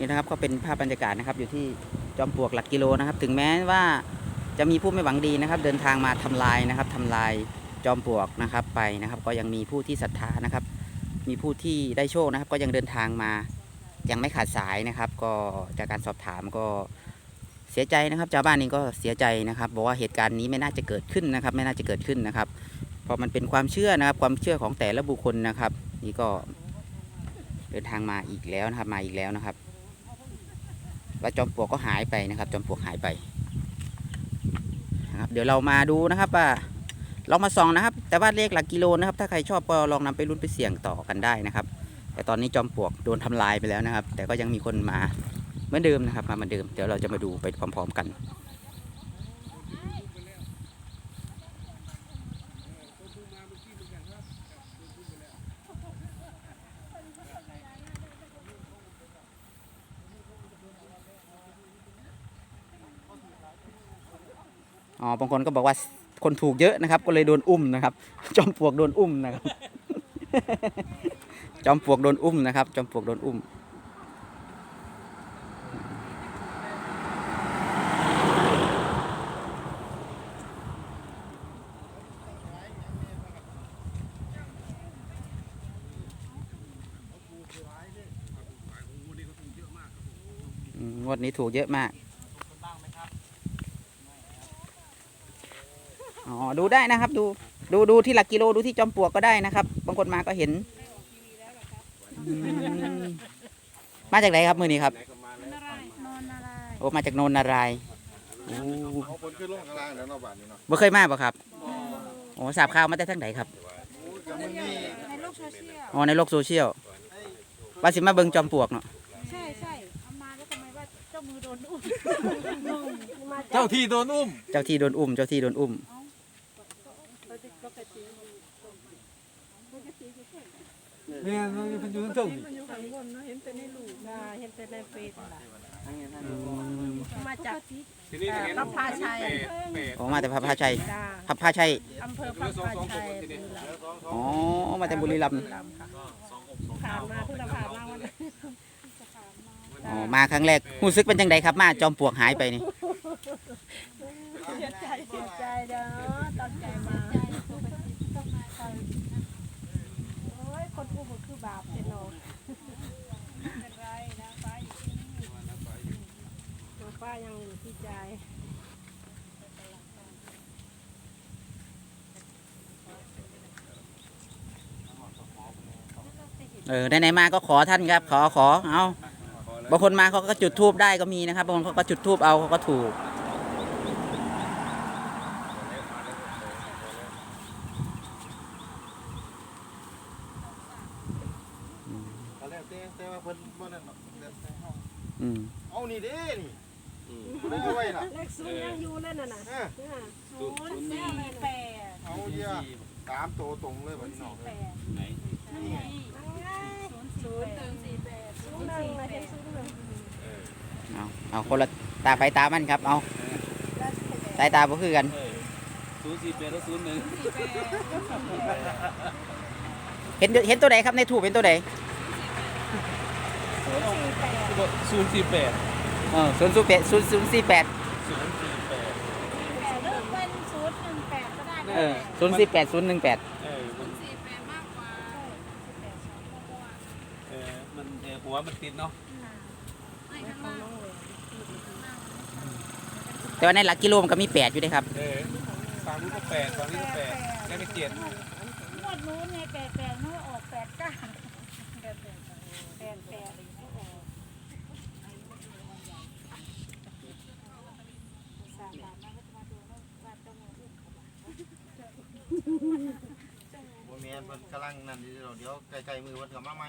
นี่นะครับก็เป็นภาพบรรยากาศนะครับ อยู่ที่จอมปลวกหลักกิโลนะครับ ถึงแม้ว่าจะมีผู้ไม่หวังดีนะครับ เดินทางมาทำลายนะครับทำลายจอมปลวกนะครับไปนะครับ ก็ยังมีผู้ที่ศรัทธานะครับ มีผู้ที่ได้โชคนะครับ ก็ยังเดินทางมายังไม่ขาดสายนะครับ ก็จากการสอบถามก็เสียใจนะครับชาวบ้านเองก็เสียใจนะครับบอกว่าเหตุการณ์นี้ไม่น่าจะเกิดขึ้นนะครับ ไม่น่าจะเกิดขึ้นนะครับเพราะมันเป็นความเชื่อนะครับ ความเชื่อของแต่ละบุคคลนะครับ นี่ก็เดินทางมาอีกแล้วนะครับมาอีกแล้วนะครับ แล้วจอมปลวกก็หายไปนะครับ จอมปลวกหายไปนะครับเดี๋ยวเรามาดูนะครับว่าเรามาส่องนะครับ แต่ว่าเลขหลักกิโลนะครับ ถ้าใครชอบก็ลองนำไปรุ่นไปเสี่ยงต่อกันได้นะครับ แต่ตอนนี้จอมปลวกโดนทำลายไปแล้วนะครับ แต่ก็ยังมีคนมาเหมือนเดิมนะครับ มาเหมือนเดิม เดี๋ยวเราจะมาดูไปพร้อม ๆ กัน อ๋อบางคนก็บอกว่าคนถูกเยอะนะครับ ก็เลยโดนอุ้มนะครับ จอมปลวกโดนอุ้มนะครับ จอมปลวกโดนอุ้มนะครับ จอมปลวกโดนอุ้มงวดนี้ถูกเยอะมาก อ๋อ ดูได้นะครับ ดูดูดูที่หลักกิโลดูที่จอมปลวกก็ได้นะครับ บางคนมาก็เห็นอืมมาจากไหนครับมือนี้ครับนารายณ์นอนนารายณ์โอ้มาจากโนนนารายณ์โอ้เอาคนขึ้นลงข้างล่างแล้วเนาะบ้านนี้เนาะบ่เคยมาป่ะครับโอ้ทราบข่าวมาแต่ทั้งไหนครับโอ้ยกับมึงนี่ในโลกโซเชียลอ๋อในโลกโซเชียลว่าสิมาเบิ่งจอมปลวกเนาะใช่ใช่เอามาแล้วทำไมว่าเจ้ามือโดนอุ้มงงมาจากเจ้าที่โดนอุ้มเจ้าที่โดนอุ้มเจ้าที่โดนอุ้มเนี่ ยมันเป็นอยู่ทั้งทุ่งนี่อยู่ข้างบนเนาะเห็นแต่ในลูกนะเห็นแต่ในเฟซล่ะมาจากทีนี้เห็นพระพาชัยอ๋อมาแต่พระพาชัยจ้าพระพาชัยอำเภอพระพาชัยบุรีรัมย์อ๋อมาแต่บุรีรัมย์ค่ะผ่านมาเพิ่งจะผ่านมาวันนี้อ๋อมาครั้งแรกรู้สึกเป็นจังไดครับมาจอมปลวกหายไปนี่เสียใจเสียใจเด้อตอนใจมาโอ้ยคนผู้ บาปเจนอเป็นไรนะฟ้าอยู่ที่นี่ฟ้ายังอยู่ที่ใจเออไหนๆมาก็ขอท่านครับ ขอขอเอาบางคนมาเขาก็จุดทูบได้ก็มีนะครับบางคนเขาก็จุดทูบเอาเขาก็ถูก ตอนแรกแต่แต่ว่าเพิ่นบ่นั่นเนาะแต่แต่เฮา อืม เอานี่เด้นี่ได้เอาไว้น่ะ เลขศูนย์ยังอยู่ เลยน่ะนะเออศูนย์สี่แปดเอาเดียวสามตัวตรงเลยบัดนี้เนาะแปดศูนย์หนึ่งสี่แปดศูนย์หนึ่งมาเห็นศูนย์หนึ่งเอาเอาคนละตาไปตามันครับ เอาสายตาบ่คือกันศูนย์สี่แปดแล้วศูนย์หนึ่งเห็นเห็นตัวไหนครับในทูบเห็นตัวไหนศูนย์สี่แปดเออศูนย์ศูนย์แปดศูนย์ศูนย์สี่แปดศูนย์สี่แปดแต่เลือกเป็นศูนย์หนึ่งแปดก็ได้ เออศูนย์สี่แปดศูนย์หนึ่งแปดเออมันสี่แปดมากกว่าเออมันเออหัวมันติดเนาะไม่ข้างล่างแต่ว่าในหลักกิโลมันก็มีแปดอยู่ด้วยครับ เออฝั่งนู้นก็แปดฝั่งนี้ก็แปดแล้วก็เจ็ดงวดนู้นไงแปดแปดนู้นออกแปดเก้าแปดแปดแปดแปดก็ออกสามบาทมันก็จะมาดูว่าว่าเจ้ามืออุ้มเขาบ้าง บ่แม่นเพิ่นกำลังนั่นอยู่เดี๋ยวเดี๋ยวใกล้ๆมือเพิ่นก็มาใหม่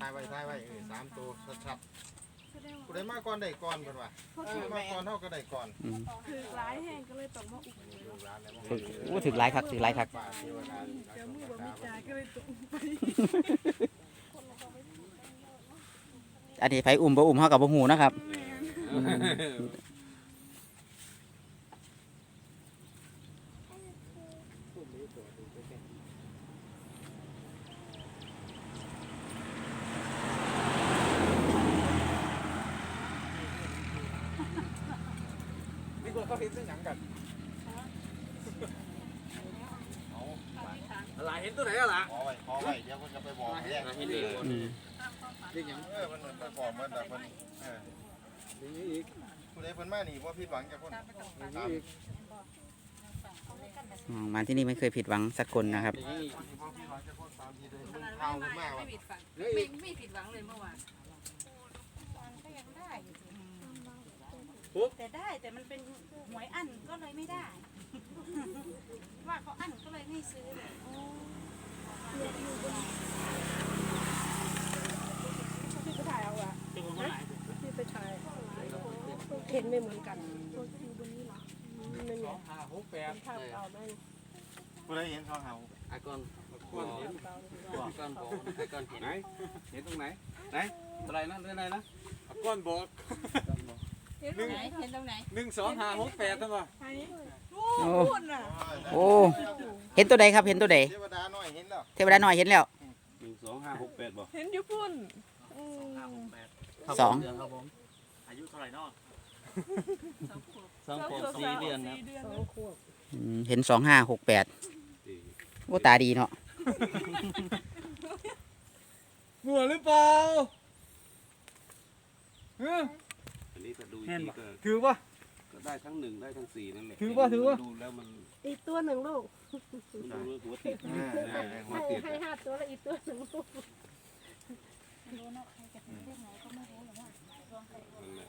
ถ่ายไว้ถ่ายไว้เออสามตัวชัดๆผู้ใดมาก่อนได้ก่อนเพิ่นว่าเออมาก่อนเฮาก็ได้ก่อนอืมคือร้ายแห้งก็เลยต้องมาอุดลูกหลานแล้วบ่ถึกอู้ถึกหลายครับถึกหลายครับป้าเทวดาเจ้ามือบ่มีจ่ายก็เลยอันนี้ไฟอุ่มบ่อุ่มเท่ากับบ่หูนะครับอืมแล้วก็เห็นตัวหยังกันอะไรเห็นตัวไหนอะล่ะขอไว้ขอไว้เดี๋ยวเพิ่นจะไปบอกแยกเห็นอีกอืมเห็นหยังเออเพิ่นไปบอกเหมือนแต่เพิ่นเออเห็นอีกผู้ใดเพิ่นมานี่บ่ผิดหวังจากคนเห็นอีกอ๋อมาที่นี่ไม่เคยผิดหวังสักคนนะครับเห็นอีกบ่ผิดหวังจากคนตามที่ได้เพิ่นข่าวเพิ่นมาว่าเห็นไม่ไม่ผิดหวังเลยเมื่อวานก็ยังได้อยู่สิ ปุ๊บ แต่ได้แต่มันเป็นหวยอั้นก็เลยไม่ได้ ว่าเขาอั้นก็เลยไม่ซื้อเลยพี่ไปถ่ายเอาอะพี่ไปถ่ายเห็นไม่เหมือนกันไม่สมีองห้าหกแปดภาพเอาไหมผู้ใดเห็นเขาเฮาไอ้ก้อนก้อนเห็นไอ้ก้อนบอกไอ้ก้อนเห็นไหนเห็นตรงไหนไหนอะไรนะเรื่องอะไรนะอะก้อนบอกเห็นตรงไหนเห็นตรงไหนหนึ่งสองห้าหกแปดทั้งหมดโอ้พูดน่ะโอ้เห็นตัวใดครับเห็นตัวใดเทวดาน้อยเห็นแล้วเทวดาหน่อยเห็นแล้วหนึ่งสองห้าหกแปดบอกเห็นอยู่พุ่นสองเดือนครับผมอายุเท่าไหร่นอกสองขวบสี่เดือนนะครับสองขวบอืมเห็นสองห้าหกแปดโอ้ตาดีเนาะหัวหรือเปล่าเอออันนี้ถ้าดูอีกทีก็ถือป่ะก็ได้ทั้งหนึ่งได้ทั้งสี่นั่นแหละถือว่าถือว่า ดูแล้วมันอีกตัวหนึ่งลูกดูแล้วหัวติดเออเออเออหัวติดให้ห้าตัวแล้วอีกตัวหนึ่งลูกนั่นแหละ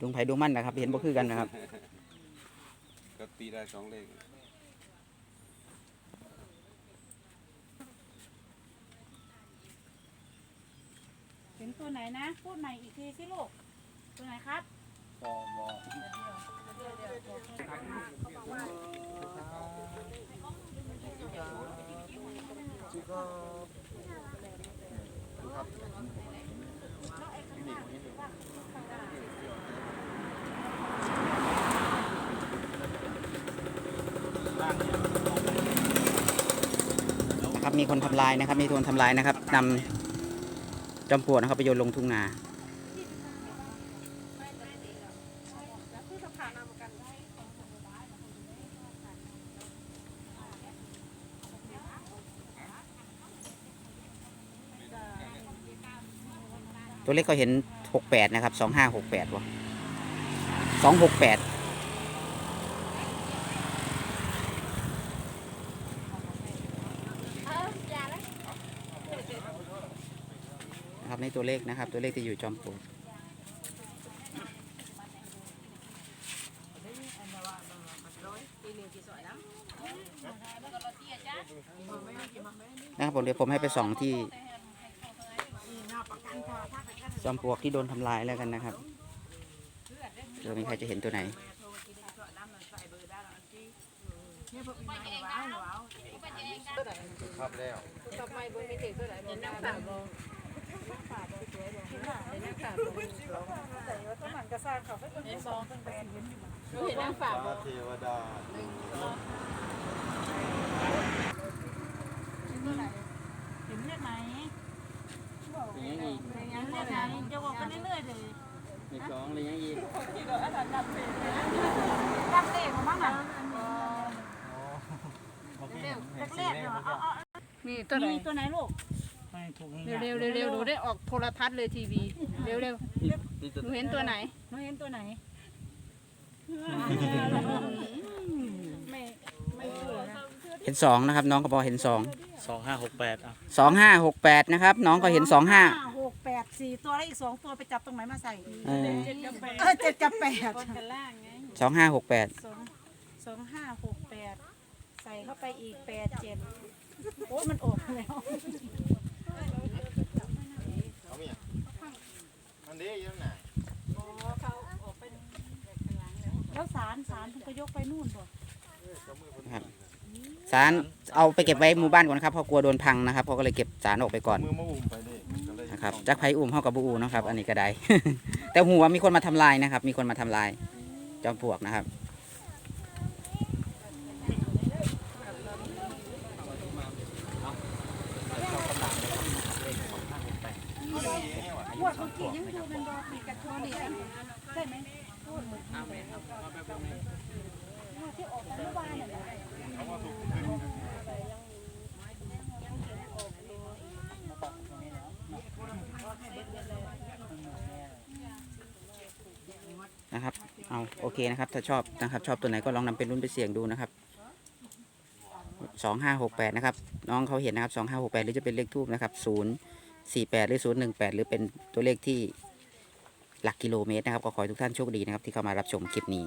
ดวงไผ่ดวงมันนะครับ เห็นบ่คือกันนะครับ ก็ตีได้สองเลขเห็นตัวไหนนะ พูดใหม่อีกทีสิลูก ตัวไหนครับนะครับมีคนทำลายนะครับ มีคนทำลายนะครับนำจอมปลวกนะครับไปโยนลงทุ่งนา ตัวเลขก็เห็นหกแปดนะครับสองห้าหกแปดวะสองหกแปดครับในตัวเลขนะครับ ตัวเลขที่อยู่จอมปลวกนะครับผมเดี๋ยวผมให้ไปส่องที่ จอมปลวกที่โดนทำลายแล้วกันนะครับเดี๋ยวมีใครจะเห็นตัวไหนครับแล้วเห็นนางฝาฟ้าเทวดาเห็นเลขไหน เป็นยังอีก เห็นเลขไหนจะบอกกันเรื่อยๆเลย มีสองเลยยังอีก ตั้งเลขของมั้งน่ะแรกๆเนาะเอาเอา มี ตัวไหนมีตัวไหนลูกเร็วๆเร็วๆหนูได้ออกโทรทัศน์เลยทีวีเร็วนี่ตัวๆหนูเห็นตัวไหนหนูเห็นตัวไหน ไม่ไม่เชื่อนะเห็นสองนะครับ น้องก็บอกเห็นสองสองห้าหกแปดอะสองห้าหกแปดนะครับ น้องก็เห็นสองห้าหกแปดสี่ตัวแล้วอีกสองตัวไปจับตรงไหนมาใส่เออเออเจ็ดกับแปดสองห้าหกแปดสองสองห้าหกแปดใส่เข้าไปอีกแปดเจ็ด โอ้ยมันออกแล้วเอามีอะมันด้ยังน่ะแล้วสารสารคุณก็ยกไปนู่นบ่สารเอาไปเก็บไว้หมู่บ้านก่อนครับเพราะกลัวโดนพังนะครับเขาก็เลยเก็บสารออกไปก่อนมือมาอุ้มไปเด้ก็เลยนะครับจักไผอุ่มเข้ากับบูอูเนาะครับ อันนี้ก็ได้ แต่หัวมีคนมาทำลายนะครับ มีคนมาทำลายจอมปลวกนะครับ วดเมื่อกี้ยังอยู่เป็นรอปีกับตัวนี้ได้ไหมที่ออกเมื่อวานน่ะนะนะครับ เอาโอเคนะครับ ถ้าชอบนะครับ ชอบตัวไหนก็ลองนำเป็นรุ่นไปเสี่ยงดูนะครับสองห้าหกแปดนะครับ น้องเขาเห็นนะครับสองห้าหกแปดหรือจะเป็นเลขทูบนะครับศูนย์ สี่แปดหรือศูนย์หนึ่งแปดหรือเป็นตัวเลขที่หลักกิโลเมตรนะครับ ก็ขอให้ทุกท่านโชคดีนะครับที่เข้ามารับชมคลิปนี้